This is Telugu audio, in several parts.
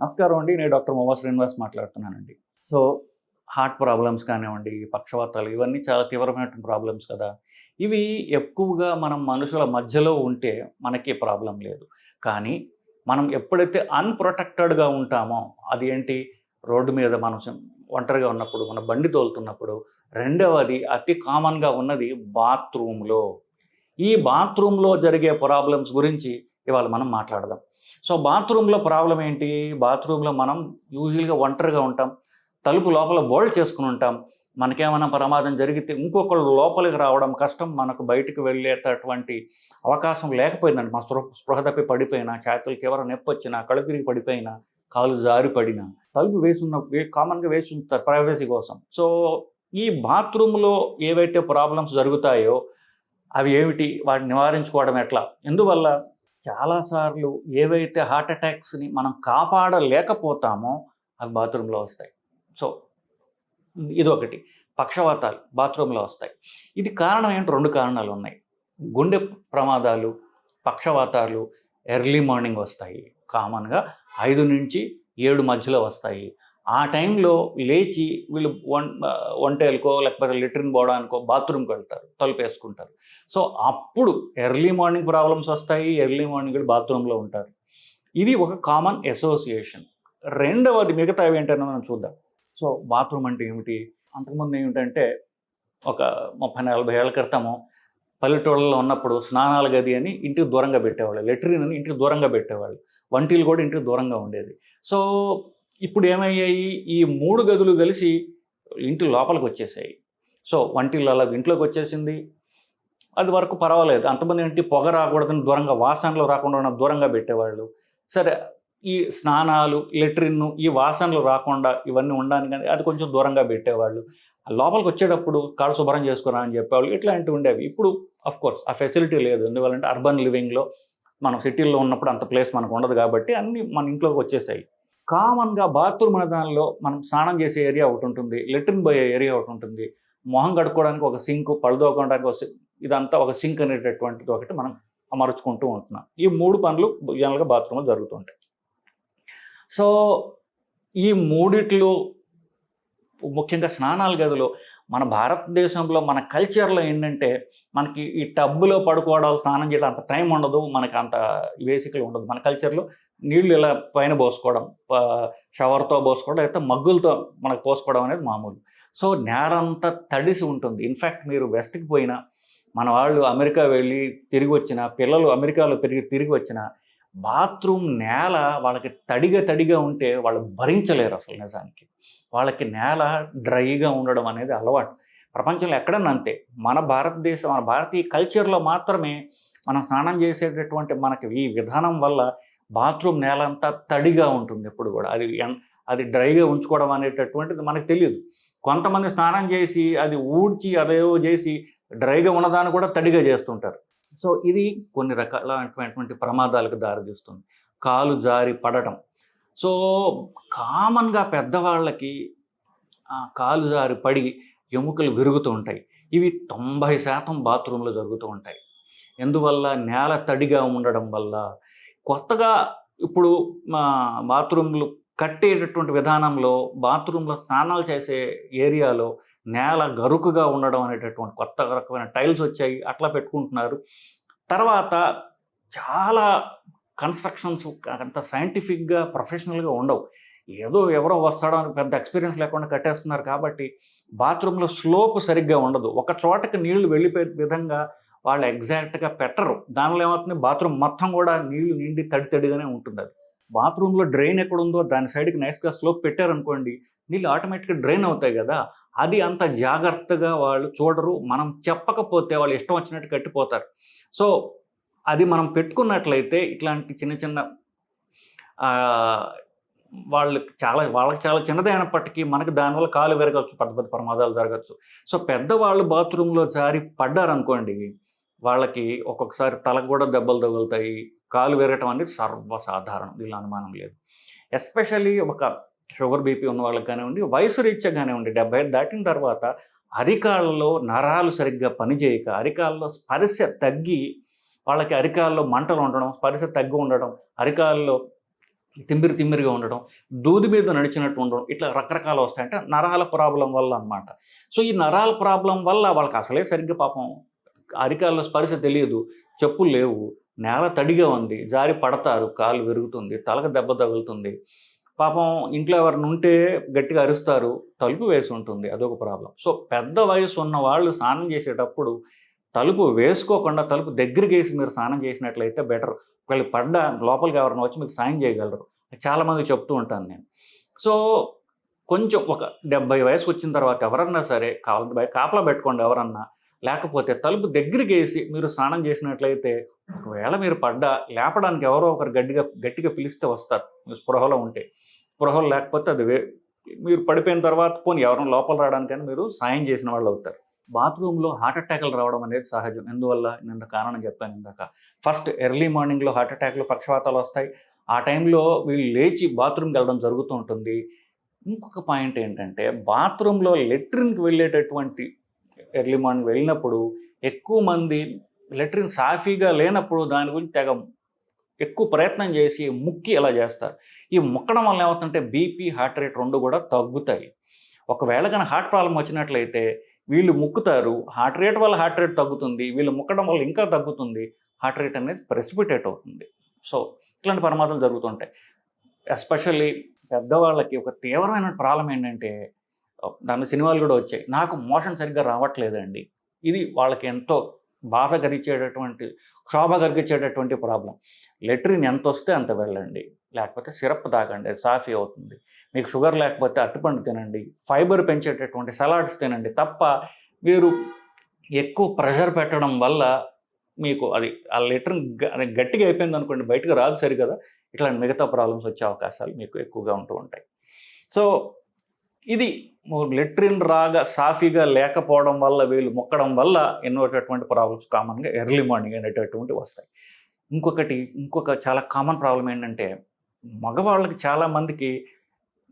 నమస్కారం అండి. నేను డాక్టర్ మొహమ్మద్ శ్రీనివాస్ మాట్లాడుతున్నానండి. సో హార్ట్ ప్రాబ్లమ్స్ కానివ్వండి పక్షవాతాలు ఇవన్నీ చాలా తీవ్రమైనటువంటి ప్రాబ్లమ్స్ కదా. ఇవి ఎక్కువగా మనం మనుషుల మధ్యలో ఉంటే మనకి ప్రాబ్లం లేదు. కానీ మనం ఎప్పుడైతే అన్ప్రొటెక్టెడ్గా ఉంటామో అది ఏంటి? రోడ్డు మీద మనం ఒంటరిగా ఉన్నప్పుడు మన బండి తోలుతున్నప్పుడు రెండవది అతి కామన్గా ఉన్నది బాత్రూంలో ఈ బాత్రూంలో జరిగే ప్రాబ్లమ్స్ గురించి ఇవాళ మనం మాట్లాడదాం. సో బాత్రూంలో ప్రాబ్లం ఏంటి? బాత్రూంలో మనం యూజువల్గా ఒంటరిగా ఉంటాం. తలుపు లోపల బోల్డ్ చేసుకుని ఉంటాం. మనకేమైనా ప్రమాదం జరిగితే ఇంకొకళ్ళు లోపలికి రావడం కష్టం. మనకు బయటకు వెళ్ళేటటువంటి అవకాశం లేకపోయిందండి. మా స్పృహ స్పృహ తప్పి పడిపోయినా చేతులకి ఎవరైనా నొప్పి వచ్చినా కళ్ళు తిరిగి పడిపోయినా కాలు జారి పడినా తలుపు వేసున్న కామన్గా వేసి ఉంచుతారు ప్రైవసీ కోసం. సో ఈ బాత్రూంలో ఏవైతే ప్రాబ్లమ్స్ జరుగుతాయో అవి ఏమిటి? వాటిని నివారించుకోవడం ఎట్లా? ఎందువల్ల? చాలాసార్లు ఏవైతే హార్ట్ అటాక్స్ని మనం కాపాడలేకపోతామో అవి బాత్రూంలో వస్తాయి. సో ఇదొకటి. పక్షవాతాలు బాత్రూంలో వస్తాయి. ఇది కారణం ఏంటి? రెండు కారణాలు ఉన్నాయి. గుండె ప్రమాదాలు పక్షవాతాలు ఎర్లీ మార్నింగ్ వస్తాయి. కామన్గా ఐదు నుంచి ఏడు మధ్యలో వస్తాయి. ఆ టైంలో లేచి వీళ్ళు వన్ వంటేలకో లేకపోతే లెట్రిన్ పోవడానికో బాత్రూమ్కి వెళ్తారు తలుపు వేసుకుంటారు సో అప్పుడు ఎర్లీ మార్నింగ్ ప్రాబ్లమ్స్ వస్తాయి ఎర్లీ మార్నింగ్ కూడా బాత్రూంలో ఉంటారు. ఇది ఒక కామన్ అసోసియేషన్. రెండవది మిగతావి ఏంటని మనం చూద్దాం. సో బాత్రూమ్ అంటే ఏమిటి? అంతకుముందు ఏమిటంటే ఒక ముప్పై నలభై ఏళ్ళ క్రితము పల్లెటూళ్ళలో ఉన్నప్పుడు స్నానాల గది అని ఇంటికి దూరంగా పెట్టేవాళ్ళు. లెట్రిన్ అని ఇంటికి దూరంగా పెట్టేవాళ్ళు. వంటిలు కూడా ఇంటికి దూరంగా ఉండేది. సో ఇప్పుడు ఏమయ్యాయి ఈ మూడు గదులు కలిసి ఇంటి లోపలికి వచ్చేసాయి సో వంటిల్లు అలా ఇంట్లోకి వచ్చేసింది అది వరకు పర్వాలేదు. అంతమంది ఏంటి పొగ రాకూడదని దూరంగా వాసనలు రాకుండా ఉన్న దూరంగా పెట్టేవాళ్ళు. సరే ఈ స్నానాలు లెట్రిన్ ఈ వాసనలు రాకుండా ఇవన్నీ ఉండడానికి అది కొంచెం దూరంగా పెట్టేవాళ్ళు. లోపలికి వచ్చేటప్పుడు కాడు శుభ్రం చేసుకురా అని చెప్పేవాళ్ళు. ఇట్లాంటివి ఉండేవి. ఇప్పుడు అఫ్ కోర్స్ ఆ ఫెసిలిటీ లేదు. ఎందువల్లంటే అర్బన్ లివింగ్లో మనం సిటీల్లో ఉన్నప్పుడు అంత ప్లేస్ మనకు ఉండదు కాబట్టి అన్నీ మన ఇంట్లోకి వచ్చేసాయి కామన్గా బాత్రూమ్ అనే దానిలో మనం స్నానం చేసే ఏరియా ఒకటి ఉంటుంది. లెట్రిన్ పోయే ఏరియా ఒకటి ఉంటుంది. మొహం కడుక్కోవడానికి ఒక సింక్ పళ్ళదోకోవడానికి ఒక ఇదంతా ఒక సింక్ అనేటటువంటిది ఒకటి మనం అమర్చుకుంటూ ఉంటున్నాం. ఈ మూడు పనులు జనరల్గా బాత్రూంలో జరుగుతుంటాయి సో ఈ మూడిట్లో ముఖ్యంగా స్నానాల గదిలో మన భారతదేశంలో మన కల్చర్లో ఏంటంటే మనకి ఈ టబ్బులో పడుకోవడం స్నానం చేయడం అంత టైం ఉండదు. మనకి అంత బేసిక్గా ఉండదు. మన కల్చర్లో నీళ్ళు ఇలా పైన పోసుకోవడం షవర్తో పోసుకోవడం లేకపోతే మగ్గులతో మనకు పోసుకోవడం అనేది మామూలు. సో నేలంతా తడిసి ఉంటుంది. ఇన్ఫ్యాక్ట్ మీరు వెస్ట్కి పోయినా మన వాళ్ళు అమెరికా వెళ్ళి తిరిగి వచ్చిన పిల్లలు అమెరికాలో పెరిగి తిరిగి వచ్చిన బాత్రూమ్ నేల వాళ్ళకి తడిగా తడిగా ఉంటే వాళ్ళు భరించలేరు అసలు నిజానికి. వాళ్ళకి నేల డ్రైగా ఉండడం అనేది అలవాటు. ప్రపంచంలో ఎక్కడన్నా అంతే. మన భారతదేశం మన భారతీయ కల్చర్లో మాత్రమే మనం స్నానం చేసేటటువంటి మనకి ఈ విధానం వల్ల బాత్రూమ్ నేల అంతా తడిగా ఉంటుంది ఎప్పుడు కూడా. అది ఎన్- అది డ్రైగా ఉంచుకోవడం అనేటటువంటిది మనకు తెలియదు. కొంతమంది స్నానం చేసి అది ఊడ్చి అదేవో చేసి డ్రైగా ఉన్నదాన్ని కూడా తడిగా చేస్తుంటారు. సో ఇది కొన్ని రకాలైనటువంటి ప్రమాదాలకు దారితీస్తుంది. కాలు జారి పడటం. సో కామన్గా పెద్దవాళ్ళకి కాలు జారి పడి ఎముకలు విరుగుతూ ఉంటాయి. ఇవి తొంభై శాతం బాత్రూంలో జరుగుతూ ఉంటాయి. ఎందువల్ల? నేల తడిగా ఉండడం వల్ల కొత్తగా ఇప్పుడు మా బాత్రూమ్లు కట్టేటటువంటి విధానంలో బాత్రూంలో స్నానాలు చేసే ఏరియాలో నేల గరుకుగా ఉండడం అనేటటువంటి కొత్త రకమైన టైల్స్ వచ్చాయి అట్లా పెట్టుకుంటున్నారు. తర్వాత చాలా కన్స్ట్రక్షన్స్ అంత సైంటిఫిక్గా ప్రొఫెషనల్గా ఉండవు. ఏదో ఎవరో వస్తాడో అని పెద్ద ఎక్స్పీరియన్స్ లేకుండా కట్టేస్తున్నారు కాబట్టి బాత్రూంలో స్లోప్ సరిగ్గా ఉండదు. ఒక చోటకి నీళ్ళు వెళ్ళిపోయే విధంగా వాళ్ళు ఎగ్జాక్ట్గా పెట్టరు. దానిలో ఏమవుతుంది? బాత్రూమ్ మొత్తం కూడా నీళ్ళు నిండి తడి తడిగానే ఉంటుంది అది. బాత్రూంలో డ్రైన్ ఎక్కడ ఉందో దాని సైడ్కి నైస్గా స్లోప్ పెట్టారనుకోండి నీళ్ళు ఆటోమేటిక్గా డ్రైన్ అవుతాయి కదా. అది అంత జాగ్రత్తగా వాళ్ళు చూడరు. మనం చెప్పకపోతే వాళ్ళు ఇష్టం వచ్చినట్టు కట్టిపోతారు. సో అది మనం పెట్టుకున్నట్లయితే ఇట్లాంటి చిన్న చిన్న వాళ్ళకి చాలా వాళ్ళకి చాలా చిన్నదైనప్పటికీ మనకి దానివల్ల కాలు విరగచ్చు పెద్ద పెద్ద ప్రమాదాలు జరగచ్చు. సో పెద్దవాళ్ళు బాత్రూంలో జారి పడ్డారనుకోండి వాళ్ళకి ఒక్కొక్కసారి తలకు కూడా దెబ్బలు తగులుతాయి కాలు విరగటం అనేది సర్వసాధారణం. దీనిలో అనుమానం లేదు. ఎస్పెషల్లీ ఒక షుగర్ బీపీ ఉన్న వాళ్ళకి కానివ్వండి వయసు రీత్యా కానివ్వండి డెబ్బై దాటిన తర్వాత అరికాళ్ళలో నరాలు సరిగ్గా పనిచేయక అరికాళ్ళలో స్పర్శ తగ్గి వాళ్ళకి అరికాల్లో మంటలు ఉండడం స్పర్శ తగ్గి ఉండడం అరికాల్లో తిమ్మిరి తిమ్మిరిగా ఉండడం దూది మీద నడిచినట్టు ఉండడం ఇట్లా రకరకాలు వస్తాయంటే. నరాల ప్రాబ్లం వల్ల అన్నమాట. సో ఈ నరాల ప్రాబ్లం వల్ల వాళ్ళకి అసలే సరిగ్గా పాపం అరికాళ్ళ స్పర్శ తెలియదు. చెప్పులు లేవు. నేల తడిగా ఉంది. జారి పడతారు. కాలు విరుగుతుంది. తలకు దెబ్బ తగులుతుంది. పాపం ఇంట్లో ఎవరిని ఉంటే గట్టిగా అరుస్తారు. తలుపు వేసి ఉంటుంది. అదొక ప్రాబ్లం. సో పెద్ద వయసు ఉన్న వాళ్ళు స్నానం చేసేటప్పుడు తలుపు వేసుకోకుండా తలుపు దగ్గరికి వేసి మీరు స్నానం చేసినట్లయితే బెటర్. ఒకళ్ళు పడ్డ లోపలికి ఎవరైనా వచ్చి మీకు సాయం చేయగలరు. చాలామంది చెప్తూ ఉంటాను నేను. సో కొంచెం ఒక డెబ్బై వయసు వచ్చిన తర్వాత ఎవరన్నా సరే కావాలంటే కాపలా పెట్టుకోండి ఎవరన్నా. లేకపోతే తలుపు దగ్గరికి వేసి మీరు స్నానం చేసినట్లయితే ఒకవేళ మీరు పడ్డా లేపడానికి ఎవరో ఒకరు గట్టిగా గట్టిగా పిలిస్తే వస్తారు. మీరు స్పృహలో ఉంటే. స్పృహలు లేకపోతే అది వే మీరు పడిపోయిన తర్వాత పోనీ ఎవరైనా లోపల రావడానికైనా మీరు సాయం చేసిన వాళ్ళు అవుతారు. బాత్రూంలో హార్ట్ అటాక్లు రావడం అనేది సహజం. ఎందువల్ల? నేను కారణం చెప్పాను ఇందాక. ఫస్ట్ ఎర్లీ మార్నింగ్లో హార్ట్ అటాక్లు పక్షవాతాలు వస్తాయి. ఆ టైంలో వీళ్ళు లేచి బాత్రూమ్కి వెళ్ళడం జరుగుతూ ఉంటుంది. ఇంకొక పాయింట్ ఏంటంటే బాత్రూంలో లెట్రిన్కి వెళ్ళేటటువంటి ఎర్లీ మార్నింగ్ వెళ్ళినప్పుడు ఎక్కువ మంది లెట్రిన్ సాఫీగా లేనప్పుడు దాని గురించి తెగ ఎక్కువ ప్రయత్నం చేసి ముక్కి ఎలా చేస్తారు. ఈ ముక్కడం వల్ల ఏమవుతుందంటే బీపీ హార్ట్ రేట్ రెండు కూడా తగ్గుతాయి. ఒకవేళ కానీ హార్ట్ ప్రాబ్లం వచ్చినట్లయితే వీళ్ళు ముక్కుతారు. హార్ట్ రేట్ వల్ల హార్ట్ రేట్ తగ్గుతుంది. వీళ్ళు ముక్కడం వల్ల ఇంకా తగ్గుతుంది. హార్ట్ రేట్ అనేది ప్రెసిపిటేట్ అవుతుంది. సో ఇట్లాంటి ప్రమాదాలు జరుగుతుంటాయి. ఎస్పెషల్లీ పెద్దవాళ్ళకి ఒక తీవ్రమైన ప్రాబ్లం ఏంటంటే దాని సినిమాలు కూడా వచ్చాయి. నాకు మోషన్ సరిగ్గా రావట్లేదండి. ఇది వాళ్ళకి ఎంతో బాధ కలిగించేటటువంటి క్షోభ కలిగించేటటువంటి ప్రాబ్లం. లెట్రిన్ ఎంత వస్తే అంత వెళ్ళండి. లేకపోతే సిరప్ తాగండి సాఫీ అవుతుంది. మీకు షుగర్ లేకపోతే అట్టుపండు తినండి. ఫైబర్ పెంచేటటువంటి సలాడ్స్ తినండి. తప్ప మీరు ఎక్కువ ప్రెషర్ పెట్టడం వల్ల మీకు అది ఆ లెటర్ గట్టిగా అయిపోయింది అనుకోండి బయటకు రాదు సరి కదా ఇట్లాంటి మిగతా ప్రాబ్లమ్స్ వచ్చే అవకాశాలు మీకు ఎక్కువగా ఉంటూ ఉంటాయి. సో ఇది లెట్రిన్ రాగా సాఫీగా లేకపోవడం వల్ల వీళ్ళు మొక్కడం వల్ల ఎన్నో ప్రాబ్లమ్స్ కామన్గా ఎర్లీ మార్నింగ్ అనేటటువంటి వస్తాయి. ఇంకొకటి ఇంకొక చాలా కామన్ ప్రాబ్లం ఏంటంటే మగవాళ్ళకి చాలామందికి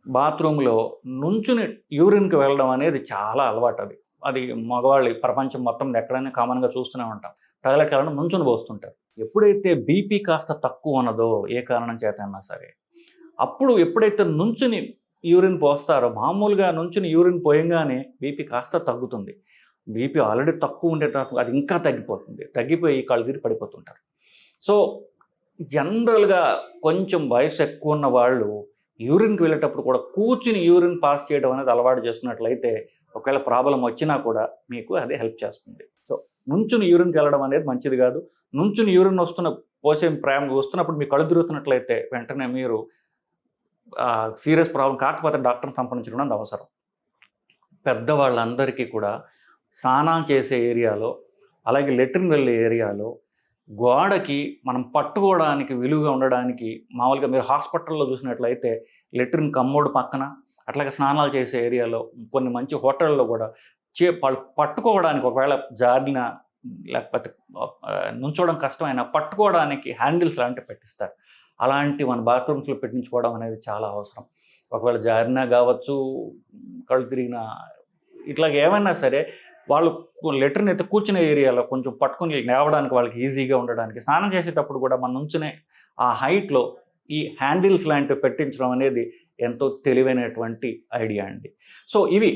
బాత్రూంలో నుంచుని యూరిన్కి వెళ్ళడం అనేది చాలా అలవాటు అది. అది మగవాళ్ళు ప్రపంచం మొత్తం ఎక్కడైనా కామన్గా చూస్తూనే ఉంటాం. టాయిలెట్ కాలంలో నుంచుని పోస్తుంటారు. ఎప్పుడైతే బీపీ కాస్త తక్కువ ఉన్నదో ఏ కారణం చేత అయినా సరే అప్పుడు ఎప్పుడైతే నుంచుని యూరిన్ పోస్తారో. మామూలుగా నుంచుని యూరిన్ పోయంగానే బీపీ కాస్త తగ్గుతుంది. బీపీ ఆల్రెడీ తక్కువ ఉండే అది ఇంకా తగ్గిపోతుంది. తగ్గిపోయి కళ్ళు తిరిగి పడిపోతుంటారు. సో జనరల్గా కొంచెం వయసు ఎక్కువ ఉన్న వాళ్ళు యూరిన్కి వెళ్ళేటప్పుడు కూడా కూర్చుని యూరిన్ పాస్ చేయడం అనేది అలవాటు చేస్తున్నట్లయితే ఒకవేళ ప్రాబ్లం వచ్చినా కూడా మీకు అదే హెల్ప్ చేస్తుంది. సో నుంచుని యూరిన్కి వెళ్ళడం అనేది మంచిది కాదు. నుంచుని యూరిన్ వస్తున్న పోసే ప్రేమ వస్తున్నప్పుడు మీ కళ్ళు తిరుగుతున్నట్లయితే వెంటనే మీరు సీరియస్ ప్రాబ్లం కాకపోతే డాక్టర్ని సంప్రదించడం అవసరం. పెద్దవాళ్ళందరికీ కూడా స్నానం చేసే ఏరియాలో అలాగే లెట్రిన్ వెళ్ళే ఏరియాలో గోడకి మనం పట్టుకోవడానికి విలువగా ఉండడానికి మామూలుగా మీరు హాస్పిటల్లో చూసినట్లయితే లెట్రిన్ కమ్మోడు పక్కన అట్లాగే స్నానాలు చేసే ఏరియాలో కొన్ని మంచి హోటల్లో కూడా చే పట్టుకోవడానికి ఒకవేళ జారిన లేకపోతే నుంచోవడం కష్టమైన పట్టుకోవడానికి హ్యాండిల్స్ లాంటివి పెట్టిస్తారు. అలాంటి మన బాత్రూమ్స్లో పెట్టించుకోవడం అనేది చాలా అవసరం. ఒకవేళ జారినా కావచ్చు కళ్ళు తిరిగినా ఇట్లాగ ఏమైనా సరే వాళ్ళు లెటర్ని అయితే కూర్చునే ఏరియాలో కొంచెం పట్టుకుని లేవడానికి వాళ్ళకి ఈజీగా ఉండడానికి స్నానం చేసేటప్పుడు కూడా మన నుంచునే ఆ హైట్లో ఈ హ్యాండిల్స్ లాంటివి పెట్టించడం అనేది ఎంతో తెలివైనటువంటి ఐడియా అండి. సో ఇవి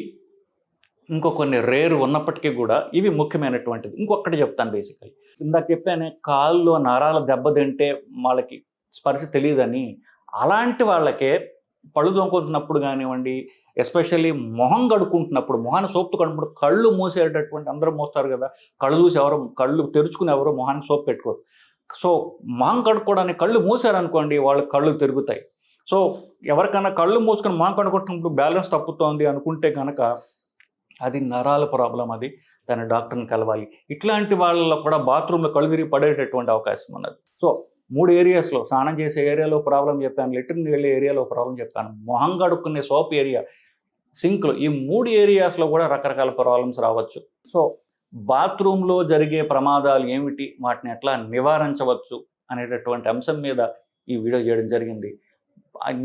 ఇంకో కొన్ని రేరు ఉన్నప్పటికీ కూడా ఇవి ముఖ్యమైనటువంటిది. ఇంకొకటి చెప్తాను బేసికలీ ఇందాక చెప్పానే కాళ్ళు నరాల దెబ్బతింటే వాళ్ళకి స్పర్శ తెలియదని అలాంటి వాళ్ళకే పళ్ళు దొంకుతున్నప్పుడు కానివ్వండి ఎస్పెషల్లీ మొహం కడుక్కుంటున్నప్పుడు మొహాన్ని సోప్తో కడుపు కళ్ళు మూసేటటువంటి అందరూ మోస్తారు కదా కళ్ళు చూసి ఎవరు కళ్ళు తెరుచుకుని ఎవరో మొహాన్ని సోప్ పెట్టుకోరు. సో మొహం కడుక్కోవడానికి కళ్ళు మూసారనుకోండి వాళ్ళకి కళ్ళు తిరుగుతాయి. సో ఎవరికైనా కళ్ళు మూసుకొని మొహం కడుక్కుంటున్నప్పుడు బ్యాలెన్స్ తప్పుతోంది అనుకుంటే కనుక అది నరాల ప్రాబ్లం అది దాన్ని డాక్టర్ని కలవాలి. ఇట్లాంటి వాళ్ళలో కూడా బాత్రూంలో కళ్ళు విరిగి పడేటటువంటి అవకాశం ఉన్నది. సో మూడు ఏరియాస్లో స్నానం చేసే ఏరియాలో ప్రాబ్లం చెప్పాను లెట్రిన్ వెళ్ళే ఏరియాలో ప్రాబ్లం చెప్తాను మొహం కడుక్కునే సోప్ ఏరియా సింక్లు ఈ మూడు ఏరియాస్లో కూడా రకరకాల ప్రాబ్లమ్స్ రావచ్చు. సో బాత్రూంలో జరిగే ప్రమాదాలు ఏమిటి? వాటిని ఎట్లా నివారించవచ్చు? అనేటటువంటి అంశం మీద ఈ వీడియో చేయడం జరిగింది.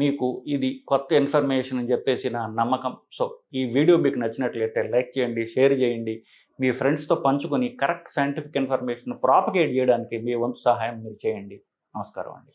మీకు ఇది కొత్త ఇన్ఫర్మేషన్ అని చెప్పేసి నా నమ్మకం. సో ఈ వీడియో మీకు నచ్చినట్లయితే లైక్ చేయండి షేర్ చేయండి. మీ ఫ్రెండ్స్తో పంచుకొని కరెక్ట్ సైంటిఫిక్ ఇన్ఫర్మేషన్ ప్రాపగేట్ చేయడానికి మీ వంతు సహాయం మీరు చేయండి. నమస్కారం అండి.